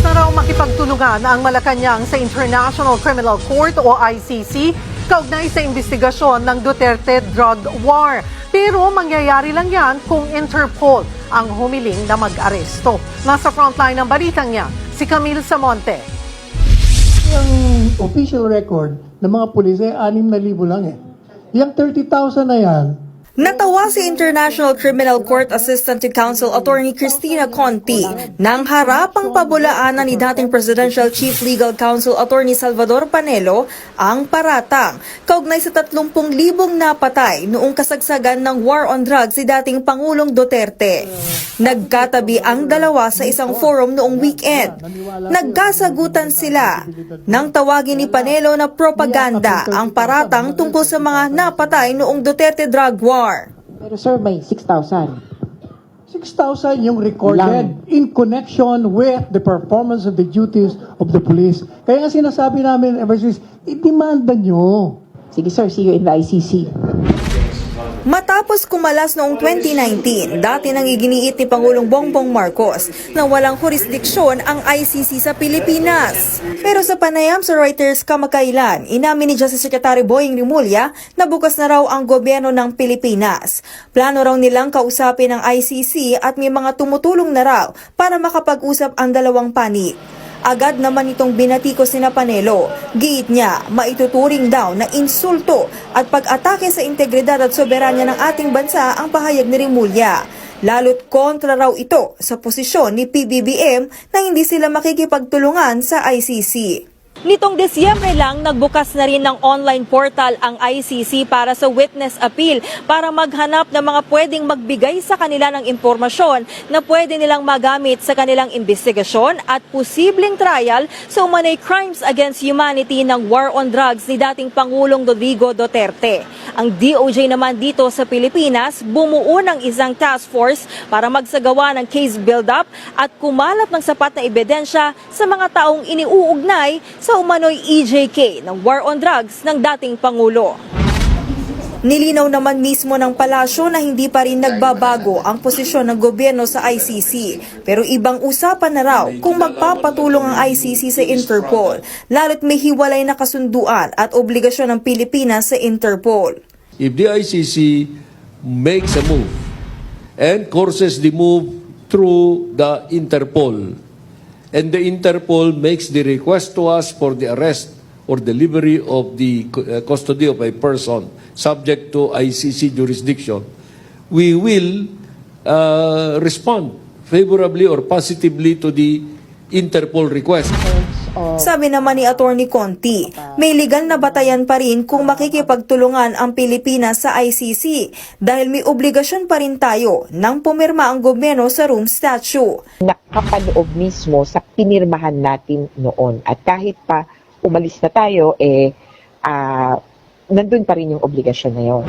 na raw makipagtulungan ang Malacanang sa International Criminal Court o ICC kaugnay sa investigasyon ng Duterte drug war. Pero mangyayari lang yan kung Interpol ang humiling na mag-aresto. Nasa frontline ng balitang yan, si Camille Samonte. Yung official record ng mga pulis ay 6,000 lang eh. Yung 30,000 na yan, Natawa si International Criminal Court Assistant to Counsel Attorney Christina Conti nang harapang pabulaanan ni dating Presidential Chief Legal Counsel Attorney Salvador Panelo ang paratang kaugnay sa 30,000 napatay noong kasagsagan ng war on drugs si dating Pangulong Duterte. Nagkatabi ang dalawa sa isang forum noong weekend. Nagkasagutan sila nang tawagin ni Panelo na propaganda ang paratang tungkol sa mga napatay noong Duterte drug war. Pero sir, may 6,000. 6,000 yung recorded Lang. in connection with the performance of the duties of the police. Kaya nga sinasabi namin ever since, i-demanda nyo. Sige sir, see you in the ICC. Matapos kumalas noong 2019, dati nang iginiit ni Pangulong Bongbong Marcos na walang jurisdiksyon ang ICC sa Pilipinas. Pero sa panayam sa Reuters kamakailan, inamin ni Justice Secretary Boying Rimulya na bukas na raw ang gobyerno ng Pilipinas. Plano raw nilang kausapin ang ICC at may mga tumutulong na raw para makapag-usap ang dalawang panig. Agad naman itong binatikos ni Panelo. Giit niya, maituturing daw na insulto at pag-atake sa integridad at soberanya ng ating bansa ang pahayag ni Rimulya. Lalo't kontra raw ito sa posisyon ni PBBM na hindi sila makikipagtulungan sa ICC. Nitong Desyembre lang, nagbukas na rin ng online portal ang ICC para sa witness appeal para maghanap ng mga pwedeng magbigay sa kanila ng impormasyon na pwede nilang magamit sa kanilang investigasyon at posibleng trial sa umanay crimes against humanity ng war on drugs ni dating Pangulong Rodrigo Duterte. Ang DOJ naman dito sa Pilipinas bumuo ng isang task force para magsagawa ng case build-up at kumalat ng sapat na ebidensya sa mga taong iniuugnay sa umano'y EJK ng war on drugs ng dating Pangulo. Nilinaw naman mismo ng palasyo na hindi pa rin nagbabago ang posisyon ng gobyerno sa ICC. Pero ibang usapan na raw kung magpapatulong ang ICC sa Interpol, lalo't may hiwalay na kasunduan at obligasyon ng Pilipinas sa Interpol. if the ICC makes a move and courses the move through the Interpol, and the Interpol makes the request to us for the arrest or delivery of the uh, custody of a person subject to ICC jurisdiction, we will uh, respond favorably or positively to the Interpol request. Sabi naman ni Attorney Conti, may legal na batayan pa rin kung makikipagtulungan ang Pilipinas sa ICC dahil may obligasyon pa rin tayo nang pumirma ang gobyerno sa Rome Statute. Nakapaloob mismo sa pinirmahan natin noon. At kahit pa umalis na tayo, eh, ah, nandun pa rin yung obligasyon na yon.